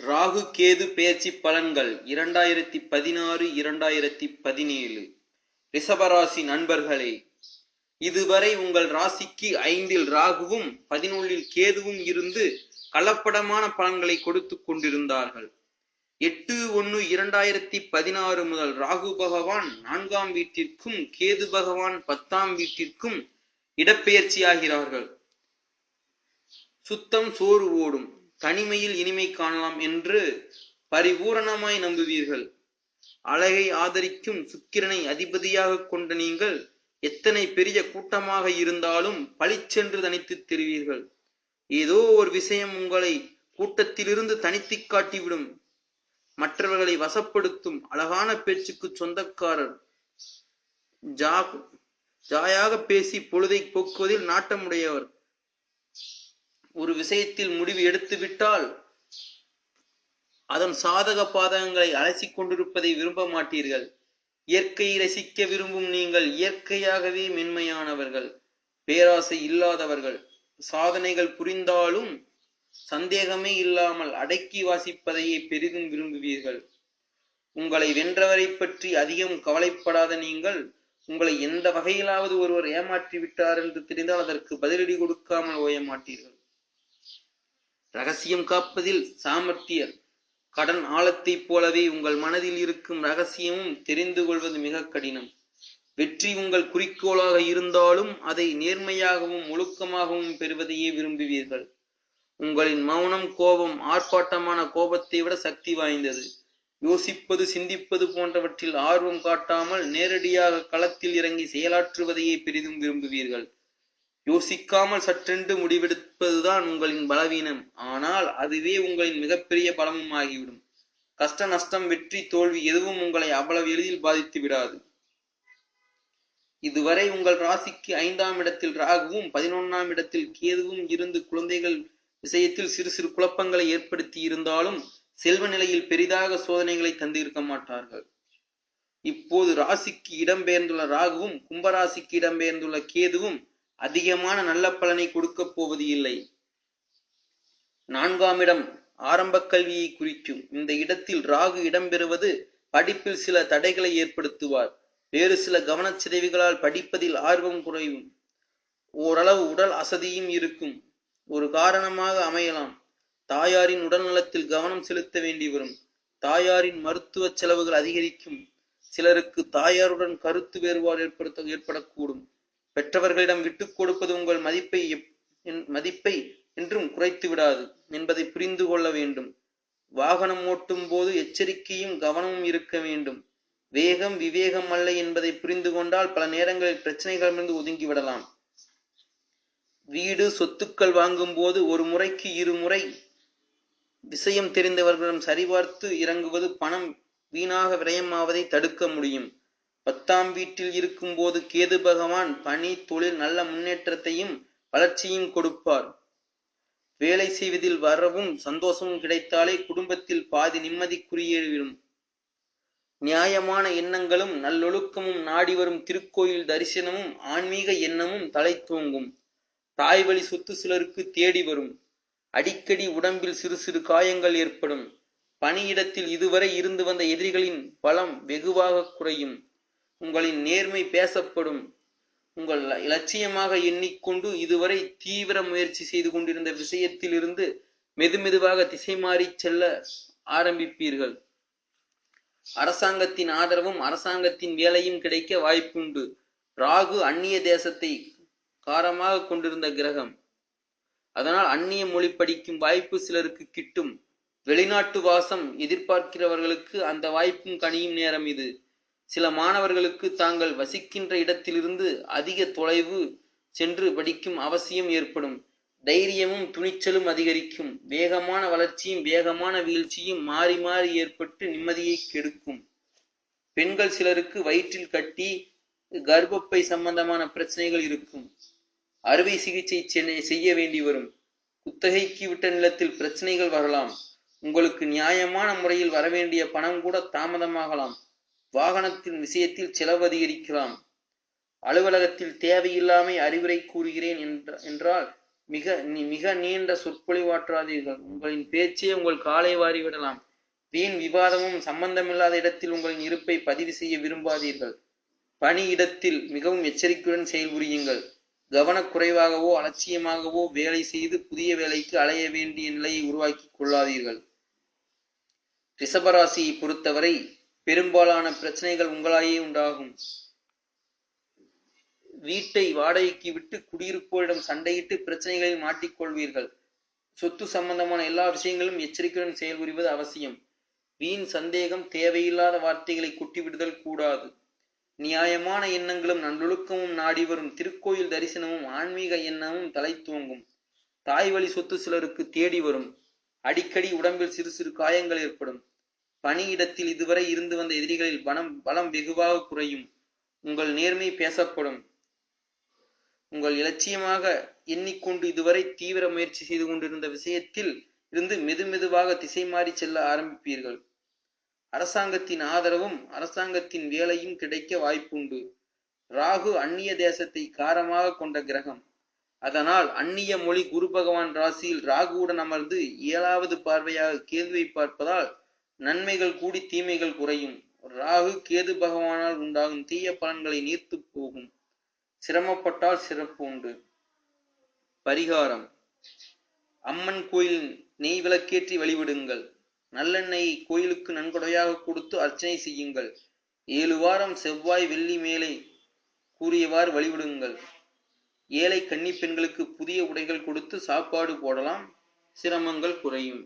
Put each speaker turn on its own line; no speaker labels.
ராகு கேது பெயர்ச்சி பலன்கள் இரண்டாயிரத்தி பதினாறு இரண்டாயிரத்தி பதினேழு. ரிஷபராசி நண்பர்களே இதுவரை உங்கள் ராசிக்கு ஐந்தில் ராகுவும் பதினொன்றில் கேதுவும் இருந்து கலப்படமான பலன்களை கொடுத்து கொண்டிருந்தார்கள். எட்டு ஒன்று இரண்டாயிரத்தி பதினாறு முதல் ராகு பகவான் நான்காம் வீட்டிற்கும் கேது பகவான் பத்தாம் வீட்டிற்கும் இடப்பெயர்ச்சியாகிறார்கள் சுத்தம் சோறு ஓடும். தனிமையில் இனிமை காணலாம் என்று பரிபூரணமாய் நம்புவீர்கள். அழகை ஆதரிக்கும் சுக்கிரனை அதிபதியாக கொண்ட நீங்கள் எத்தனை பெரிய கூட்டமாக இருந்தாலும் பளிச்சென்று தனித்து தெரிவீர்கள். ஏதோ ஒரு விஷயம் உங்களை கூட்டத்திலிருந்து தனித்து காட்டிவிடும். மற்றவர்களை வசப்படுத்தும் அழகான பேச்சுக்கு சொந்தக்காரர். ஜா ஜாயாக பேசி பொழுதை போக்குவதில் நாட்டமுடையவர். ஒரு விஷயத்தில் முடிவு எடுத்துவிட்டால் அதன் சாதக பாதகங்களை அலசி கொண்டிருப்பதை விரும்ப மாட்டீர்கள். இயற்கையை ரசிக்க விரும்பும் நீங்கள் இயற்கையாகவே மென்மையானவர்கள் பேராசை இல்லாதவர்கள். சாதனைகள் புரிந்தாலும் சந்தேகமே இல்லாமல் அடக்கி வாசிப்பதையே பெரிதும் விரும்புவீர்கள். உங்களை வென்றவரை பற்றி அதிகம் கவலைப்படாத நீங்கள் உங்களை எந்த வகையிலாவது ஒருவர் ஏமாற்றி விட்டார் என்று தெரிந்தால் அதற்கு பதிலடி கொடுக்காமல் ஓய மாட்டீர்கள் ரகசியம் காப்பதில் சாமர்த்தியர் கடன் ஆழத்தைப் போலவே உங்கள் மனதில் இருக்கும் ரகசியமும் தெரிந்து கொள்வது மிக கடினம். வெற்றி உங்கள் குறிக்கோளாக இருந்தாலும் அதை நேர்மையாகவும் ஒழுக்கமாகவும் பெறுவதையே விரும்புவீர்கள். உங்களின் மௌனம் கோபம் ஆர்ப்பாட்டமான கோபத்தை விட சக்தி வாய்ந்தது. யோசிப்பது சிந்திப்பது போன்றவற்றில் ஆர்வம் காட்டாமல் நேரடியாக களத்தில் இறங்கி செயலாற்றுவதையே பெரிதும் விரும்புவீர்கள். யோசிக்காமல் சற்றென்று முடிவெடுப்பதுதான் உங்களின் பலவீனம். ஆனால் அதுவே உங்களின் மிகப்பெரிய பலமும் ஆகிவிடும் கஷ்ட நஷ்டம் வெற்றி தோல்வி எதுவும் உங்களை அவ்வளவு எளிதில் பாதித்து விடாது. இதுவரை உங்கள் ராசிக்கு ஐந்தாம் இடத்தில் ராகுவும் பதினொன்னாம் இடத்தில் கேதுவும் இருந்து குழந்தைகள் விஷயத்தில் சிறு சிறு குழப்பங்களை ஏற்படுத்தி இருந்தாலும் செல்வ நிலையில் பெரிதாக சோதனைகளை தந்திருக்க மாட்டார்கள். இப்போது ராசிக்கு இடம்பெயர்ந்துள்ள ராகுவும் கும்பராசிக்கு இடம்பெயர்ந்துள்ள கேதுவும் அதிகமான நல்ல பலனை கொடுக்க போவது இல்லை. நான்காம் இடம் ஆரம்ப கல்வியை குறிக்கும். இந்த இடத்தில் ராகு இடம்பெறுவது படிப்பில் சில தடைகளை ஏற்படுத்துவார். வேறு சில கவனச்சிதைவுகளால் படிப்பதில் ஆர்வம் குறையும். ஓரளவு உடல் அசதியும் இருக்கும். ஒரு காரணமாக அமையலாம். தாயாரின் உடல் நலத்தில் கவனம் செலுத்த வேண்டி வரும். தாயாரின் மருத்துவ செலவுகள் அதிகரிக்கும். சிலருக்கு தாயாருடன் கருத்து வேறுபாடு ஏற்படுத்த ஏற்படக்கூடும். பெற்றவர்களிடம் விட்டுக் கொடுப்பது உங்கள் மதிப்பை மதிப்பை என்றும் குறைத்து விடாது என்பதை புரிந்து கொள்ள வேண்டும். வாகனம் ஓட்டும் போது எச்சரிக்கையும் கவனமும் இருக்க வேண்டும். வேகம் விவேகம் அல்ல என்பதை புரிந்து கொண்டால் பல நேரங்களில் பிரச்சனைகளிலிருந்து ஒதுங்கி விடலாம். வீடு சொத்துக்கள் வாங்கும் போது ஒரு முறைக்கு இருமுறை விஷயம் தெரிந்தவர்களிடம் சரிபார்த்து இறங்குவது பணம் வீணாக விரயமாவதை தடுக்க முடியும். பத்தாம் வீட்டில் இருக்கும்போது கேது பகவான் பணி தொழில் நல்ல முன்னேற்றத்தையும் வளர்ச்சியும் கொடுப்பார். வேலை செய்வதில் வரவும் சந்தோஷமும் கிடைத்தாலே குடும்பத்தில் பாதி நிம்மதிக்குரியவிடும் நியாயமான எண்ணங்களும் நல்லொழுக்கமும் நாடி வரும் திருக்கோயில் தரிசனமும் ஆன்மீக எண்ணமும் தலை தூங்கும். தாய் வழி சொத்து சிலருக்கு தேடி வரும். அடிக்கடி உடம்பில் சிறு சிறு காயங்கள் ஏற்படும். பணியிடத்தில் இதுவரை இருந்து வந்த எதிரிகளின் பலம் வெகுவாக குறையும். உங்களின் நேர்மை பேசப்படும். உங்கள் இலட்சியமாக எண்ணிக்கொண்டு இதுவரை தீவிர முயற்சி செய்து கொண்டிருந்த விஷயத்திலிருந்து மெதுமெதுவாக திசை மாறி செல்ல ஆரம்பிப்பீர்கள். அரசாங்கத்தின் ஆதரவும் அரசாங்கத்தின் வேலையும் கிடைக்க வாய்ப்புண்டு. ராகு அந்நிய தேசத்தை காரமாக கொண்டிருந்த கிரகம். அதனால் அந்நிய மொழி படிக்கும் வாய்ப்பு சிலருக்கு கிட்டும். வெளிநாட்டு வாசம் எதிர்பார்க்கிறவர்களுக்கு அந்த வாய்ப்பும் கனியும் நேரம் இது. சில மாணவர்களுக்கு தாங்கள் வசிக்கின்ற இடத்திலிருந்து அதிக தொலைவு சென்று படிக்கும் அவசியம் ஏற்படும். தைரியமும் துணிச்சலும் அதிகரிக்கும். வேகமான வளர்ச்சியும் வேகமான வீழ்ச்சியும் மாறி மாறி ஏற்பட்டு நிம்மதியை கெடுக்கும். பெண்கள் சிலருக்கு வயிற்றில் கட்டி கர்ப்பப்பை சம்பந்தமான பிரச்சனைகள் இருக்கும். அறுவை சிகிச்சை செய்ய வேண்டி வரும். குத்தகைக்கு விட்ட நிலத்தில் பிரச்சனைகள் வரலாம். உங்களுக்கு நியாயமான முறையில் வரவேண்டிய பணம் கூட தாமதமாகலாம். வாகனத்தின் விஷயத்தில் செலவு அதிகரிக்கலாம். அலுவலகத்தில் தேவையில்லாமை அறிவுரை கூறுகிறேன் என்ற என்றால் மிக நீ- மிக நீண்ட சொற்பொழிவாற்றாதீர்கள். உங்களின் பேச்சே உங்கள் காலை வாரி விடலாம் வீண் விவாதமும் சம்பந்தமில்லாத இடத்தில் உங்களின் இருப்பை பதிவு செய்ய விரும்பாதீர்கள். பணியிடத்தில் மிகவும் எச்சரிக்கையுடன் செயல்புரியுங்கள். கவனக்குறைவாகவோ அலட்சியமாகவோ வேலை செய்து புதிய வேலைக்கு அலைய வேண்டிய நிலையை உருவாக்கி கொள்ளாதீர்கள். ரிஷபராசியை பொறுத்தவரை பெரும்பாலான பிரச்சனைகள் உங்களாயே உண்டாகும். வீட்டை வாடகைக்கு விட்டு குடியிருப்போரிடம் சண்டையிட்டு பிரச்சனைகளில் மாட்டிக்கொள்வீர்கள் சொத்து சம்பந்தமான எல்லா விஷயங்களும் எச்சரிக்கையுடன் செயல்புரிவது அவசியம். வீண் சந்தேகம் தேவையில்லாத வார்த்தைகளை கொட்டிவிடுதல் கூடாது. நியாயமான எண்ணங்களும் நல்லொழுக்கமும் நாடி வரும் திருக்கோயில் தரிசனமும் ஆன்மீக எண்ணமும் தலை தூங்கும் தாய் வழி சொத்து சிலருக்கு தேடி வரும். அடிக்கடி உடம்பில் சிறு சிறு காயங்கள் ஏற்படும். பணியிடத்தில் இதுவரை இருந்து வந்த எதிரிகளில் பணம் பலம் வெகுவாக குறையும். உங்கள் நேர்மை பேசப்படும். உங்கள் இலட்சியமாக எண்ணிக்கொண்டு இதுவரை தீவிர முயற்சி செய்து கொண்டிருந்த விஷயத்தில் இருந்து மெதுமெதுவாக திசை மாறி செல்ல ஆரம்பிப்பீர்கள். அரசாங்கத்தின் ஆதரவும் அரசாங்கத்தின் வேலையும் கிடைக்க வாய்ப்புண்டு. ராகு அந்நிய தேசத்தை காரமாக கொண்ட கிரகம். அதனால் அந்நிய மொழி குரு பகவான் ராசியில் ராகுவுடன் அமர்ந்து ஏழாவது பார்வையாக கேதுவை பார்ப்பதால் நன்மைகள் கூடி தீமைகள் குறையும். ராகு கேது பகவானால் உண்டாகும் தீய பலன்களை நீர்த்து போகும். சிரமப்பட்டால் சிறப்பு உண்டு. பரிகாரம். அம்மன் கோயில் நெய் விளக்கேற்றி வழிவிடுங்கள் நல்லெண்ணெயை கோயிலுக்கு நன்கொடையாக கொடுத்து அர்ச்சனை செய்யுங்கள். ஏழு வாரம் செவ்வாய் வெள்ளி மேலே கூறியவாறு வழிவிடுங்கள் ஏழை கன்னி பெண்களுக்கு புதிய உடைகள் கொடுத்து சாப்பாடு போடலாம். சிரமங்கள் குறையும்.